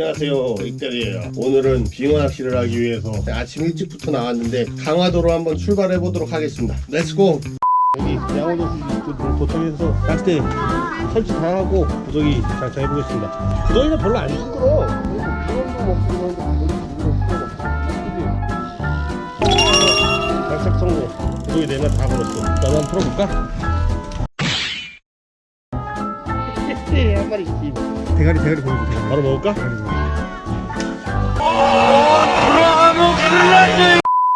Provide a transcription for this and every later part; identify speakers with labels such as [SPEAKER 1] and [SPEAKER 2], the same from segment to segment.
[SPEAKER 1] 안녕하세요 익달이에요. 오늘은 빙어 낚시를 하기 위해서 아침 일찍부터 나왔는데 강화도로 한번 출발해 보도록 하겠습니다. 렛츠고 여기 양호도 도착해서 낚싯대 설치 다 하고 구석이 장착해 보겠습니다. 구석이는 별로 안 먹고 장착 성공. 구석이 내면 다 걸었어. 나도 한번 풀어볼까? 한 마리 있지
[SPEAKER 2] 대가리 대가리 보여줘 대가리
[SPEAKER 1] 바로 먹을까?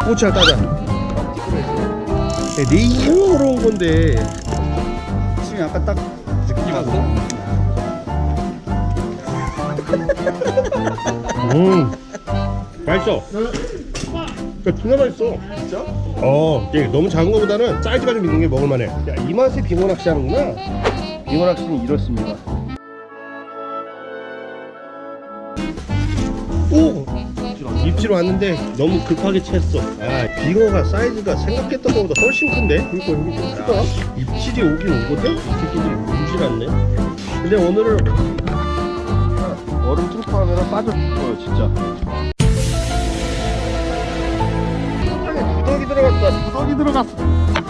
[SPEAKER 1] 꼬치알 따자. 네, 네. 이용으로 온 건데.
[SPEAKER 2] 지금 약간 딱 느낌 왔어?
[SPEAKER 1] 음. 맛있어. 야, 존나 맛있어.
[SPEAKER 2] 진짜?
[SPEAKER 1] 어 이게 너무 작은 거보다는 사이즈가 좀 있는 게 먹을만해. 야, 이 맛에 빙어 낚시 하는구나 빙어 낚시는 이렇습니다. 오! 입질 왔는데 너무 급하게 챘어. 아 빙어가 사이즈가 생각했던 것보다 훨씬 큰데?
[SPEAKER 2] 그러니까 여기 좀 크다.
[SPEAKER 1] 입질이 오긴 오거든? 이 새끼들이 오질 않네. 근데 오늘은 얼음 뚫고 하면 빠져줄 거예요 진짜. 구덕이 들어갔다.
[SPEAKER 2] 구석이 들어갔어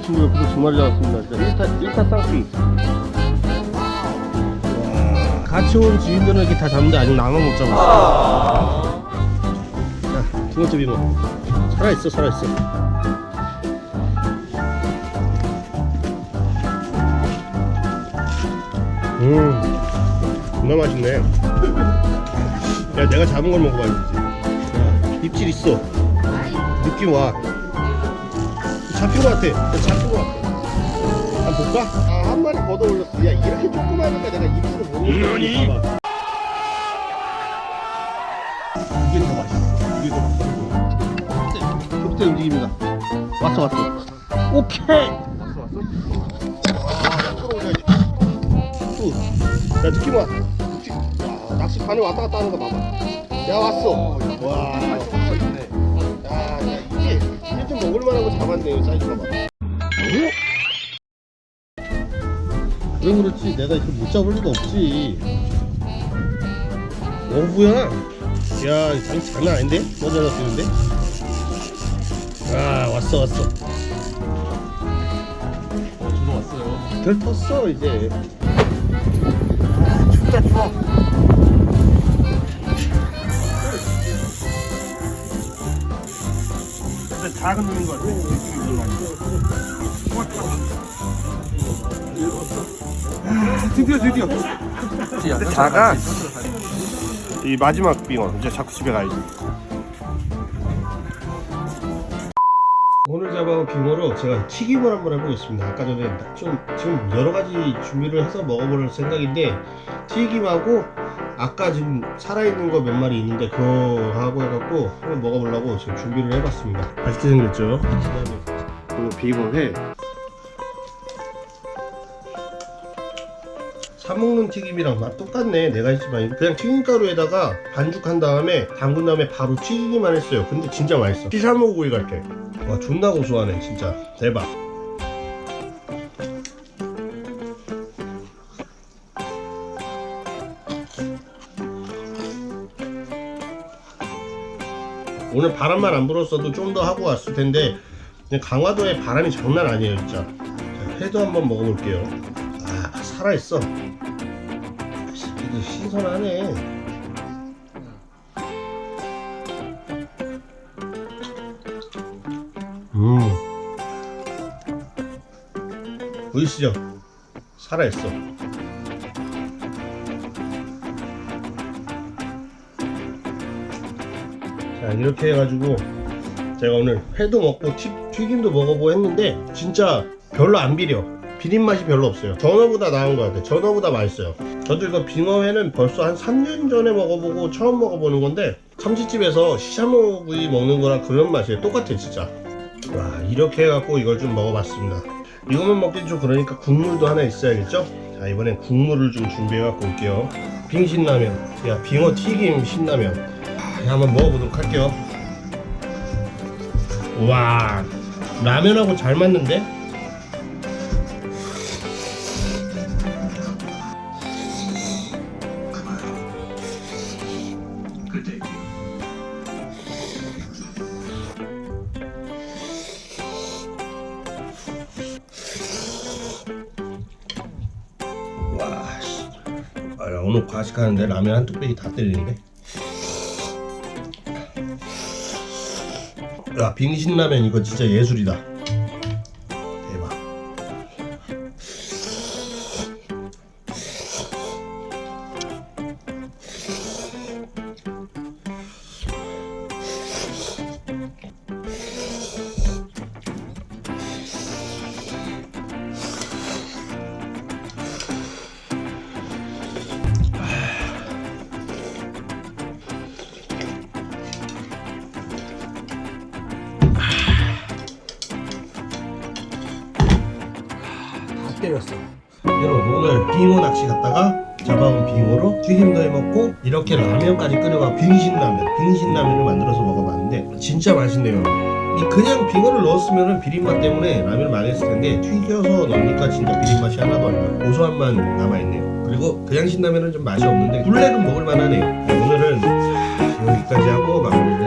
[SPEAKER 1] 저 친구가 구독 두 마리 잡았습니다. 진짜 1타, 1타 쌍피 와 같이 온 지인들은 이렇게 다 잡는데 아직 나만 못 잡았어. 자 두 번째 비모. 살아있어 살아있어. 음 정말 맛있네. 야 내가 잡은 걸 먹어봐야지. 야, 입질 있어. 느낌 와 잡힌 것 같아. 야, 잡힌 것 같아. 한 번 볼까? 아 한 마리 걷어 올렸어. 야 이렇게 조그마하니까 내가 못 올렸어 봐봐
[SPEAKER 2] 이게 더 맛있어. 이게 더 맛있어.
[SPEAKER 1] 흡대 움직입니다. 왔어 왔어. 오케이!
[SPEAKER 2] 왔어 왔어?
[SPEAKER 1] 아, 끌어올려야지. 야 느낌 와. 야 낚시 반을 왔다 갔다 하는 거 봐봐. 야 왔어. 와 이게 좀 먹을 만한 거 잡았네 사이즈가 봐. 왜 그렇지? 내가 이렇게 못 잡을 리가 없지. 어부야. 야, 장 장난 아닌데? 뭐 잡았는데? 아, 왔어 왔어.
[SPEAKER 2] 어 저도 왔어요
[SPEAKER 1] 별 텄어 이제.
[SPEAKER 2] 춥다 추워
[SPEAKER 1] 작은 놈인 것 같아. 안
[SPEAKER 2] 드디어 드디어
[SPEAKER 3] 작아?
[SPEAKER 1] 이 마지막 빙어 이제 자꾸 집에 가야지 오늘 잡아온 빙어로 제가 튀김을 한번 해보겠습니다 아까 전에 좀 지금 여러 가지 준비를 해서 먹어볼 생각인데 튀김하고 아까 지금 살아있는 거 몇 마리 있는데 그거 하고 해갖고 한번 먹어보려고 지금 준비를 해봤습니다. 맛있게 생겼죠? 그리고 빙어회 사먹는 튀김이랑 맛 똑같네. 내가 했지만 그냥 튀김가루에다가 반죽한 다음에 담근 다음에 바로 튀기기만 했어요. 근데 진짜 맛있어. 시샤모구이 같아 와 존나 고소하네 진짜. 대박 오늘 바람만 안 불었어도 좀 더 하고 왔을 텐데 그냥 강화도에 바람이 장난 아니에요 진짜. 자, 회도 한번 먹어볼게요. 아 살아있어. 이거 신선하네. 음. 보이시죠? 살아있어 이렇게 해가지고 제가 오늘 회도 먹고 튀, 튀김도 먹어보고 했는데 진짜 별로 안 비려. 비린 맛이 별로 없어요. 전어보다 나은 것 같아요. 전어보다 맛있어요. 저도 이거 빙어회는 벌써 한 3년 전에 먹어보고 처음 먹어보는 건데 참치집에서 시샤모 구이 먹는 거랑 그런 맛이에요. 똑같아 진짜. 와 이렇게 해갖고 이걸 좀 먹어봤습니다. 이거만 먹기 좀 그러니까 국물도 하나 있어야겠죠? 자 이번엔 국물을 좀 준비해갖고 올게요. 빙신라면. 야 빙어 튀김 신라면. 아, 한번 먹어보도록 할게요 와 라면하고 잘 맞는데? 와, 씨. 아, 야, 오늘 과식하는데 라면 한 뚝배기 다 때리는데. 야, 빙신라면 이거 진짜 예술이다.
[SPEAKER 2] 다 때렸어.
[SPEAKER 1] 여러분 오늘 빙어 낚시 갔다가 잡아온 빙어로 튀김도 해먹고 이렇게 라면까지 끓여가 빙신라면 빙신라면을 만들어서 먹어봤는데 진짜 맛있네요. 이 그냥 빙어를 넣었으면 비린맛 때문에 라면을 망했을 텐데 튀겨서 넣으니까 진짜 비린맛이 하나도 안 나요. 고소함만 남아있네요. 그리고 그냥 신라면은 좀 맛이 없는데 블랙은 먹을만하네요. 네, 오늘은 여기까지 하고 마무리